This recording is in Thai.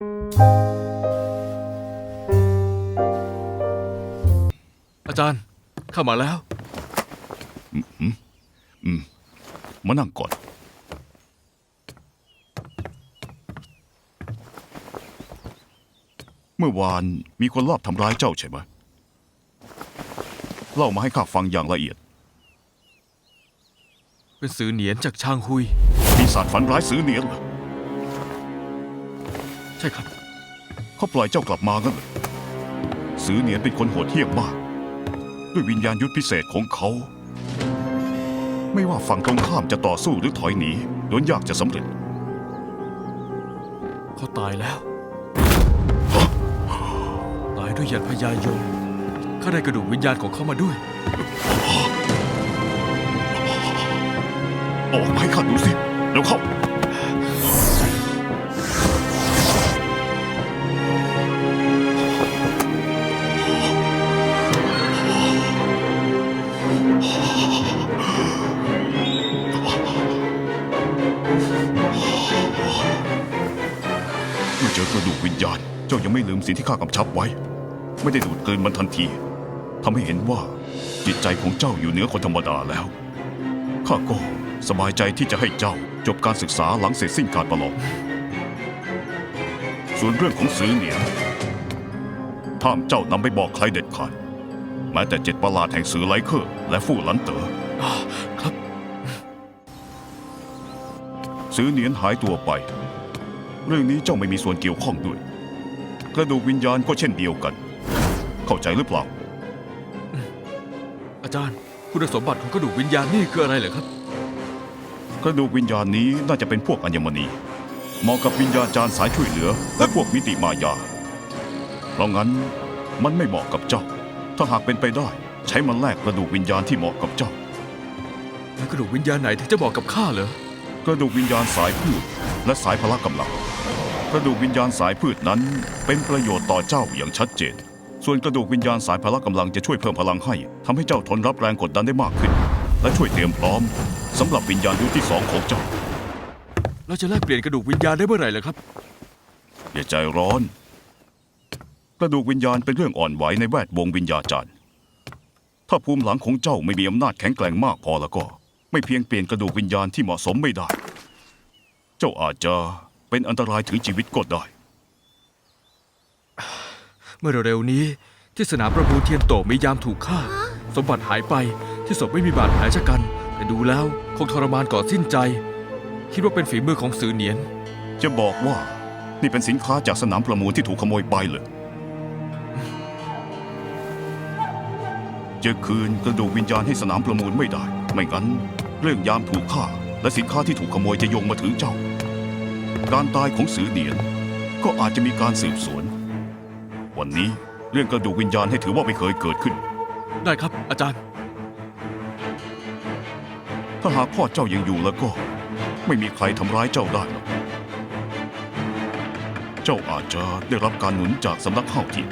อาจารย์เข้ามาแล้ว มานั่งก่อน เมื่อวานมีคนลอบทำร้ายเจ้าใช่ไหมเล่ามาให้ข้าฟังอย่างละเอียด เป็นสื่อเหนียนจากช่างหุยปีศาจฝันร้ายซื้อเนียนเหรอ ใช่ครับ เขาปล่อยเจ้ากลับมางั้นเหรอซื้อเนียนเป็นคนโหดเหี้ยมมาก ด้วยวิญญาณยุทธพิเศษของเขา ไม่ว่าฝั่งตรงข้ามจะต่อสู้หรือถอยหนีล้วนยากจะสำเร็จ เขาตายแล้ว ตายด้วยหยัดพญายมข้าได้กระดูกวิญญาณของเขามาด้วย ออกมาให้ข้าดูสิเร็วเข้า เมื่อเจอกระดูกวิญญาณ เจ้ายังไม่ลืมสิ่งที่ข้ากำชับไว้ ไม่ได้ดูดกลืนมันทันทีทำให้เห็นว่าจิตใจของเจ้าอยู่เหนือคนธรรมดาแล้ว ข้าก็สบายใจที่จะให้เจ้าจบการศึกษาหลังเสร็จสิ้นการประลอง ส่วนเรื่องของซื้อเหนียนห้ามเจ้านำไปบอกใครเด็ดขาด แม้แต่เจ็ดประหลาดแห่งสือไลเคอร์และฟู่หลันเต๋ออ่าครับซื้อเหนียนหายตัวไป เรื่องนี้เจ้าไม่มีส่วนเกี่ยวข้องด้วย กระดูกวิญญาณก็เช่นเดียวกัน เข้าใจหรือเปล่า อาจารย์ คุณสมบัติของกระดูกวิญญาณนี่คืออะไรเหรอครับ กระดูกวิญญาณนี้น่าจะเป็นพวกอัญมณีเหมาะกับวิญญาณจารย์สายช่วยเหลือ และพวกมิติมายาเพราะงั้นมันไม่เหมาะกับเจ้า ถ้าหากเป็นไปได้ ใช้มันแลกกระดูกวิญญาณที่เหมาะกับเจ้า แล้วกระดูกวิญญาณไหนถึงจะบอกกับข้าเหรอกระดูกวิญญาณสายพืชและสายพละกำลัง กระดูกวิญญาณสายพืชนั้น เป็นประโยชน์ต่อเจ้าอย่างชัดเจน ส่วนกระดูกวิญญาณสายพละกำลังจะช่วยเพิ่มพลังให้ทำให้เจ้าทนรับแรงกดดันได้มากขึ้น และช่วยเตรียมพร้อมสำหรับวิญญาณยุคที่สองของเจ้า เราจะแลกเปลี่ยนกระดูกวิญญาณได้เมื่อไหร่เหรอครับ อย่าใจร้อน กระดูกวิญญาณเป็นเรื่องอ่อนไหวในแวดวงวิญญาจารย์ ถ้าภูมิหลังของเจ้าไม่มีอำนาจแข็งแกร่งมากพอแล้วก็ ไม่เพียงเปลี่ยนกระดูกวิญญาณที่เหมาะสมไม่ได้ เจ้าอาจจะเป็นอันตรายถึงชีวิตก็ได้ เมื่อเร็วๆนี้ที่สนามประมูลเทียนโตมียามถูกฆ่า สมบัติหายไปที่ศพไม่มีบาดแผลชะกัน แต่ดูแล้วคงทรมานก่อนสิ้นใจ คิดว่าเป็นฝีมือของสื่อเหนียน จะบอกว่านี่เป็นสินค้าจากสนามประมูลที่ถูกขโมยไปเลย จะคืนกระดูกวิญญาณให้สนามประมูลไม่ได้ ไม่งั้น เรื่องยามถูกฆ่า และสินค้าที่ถูกขโมยจะโยงมาถึงเจ้า การตายของสือเดียน ก็อาจจะมีการสืบสวน วันนี้เรื่องกระดูกวิญญาณให้ถือว่าไม่เคยเกิดขึ้น ได้ครับ อาจารย์ ถ้าหากพ่อเจ้ายังอยู่แล้วก็ ไม่มีใครทำร้ายเจ้าได้หรอก เจ้าอาจจะได้รับการหนุนจากสำนักข้าวเทียน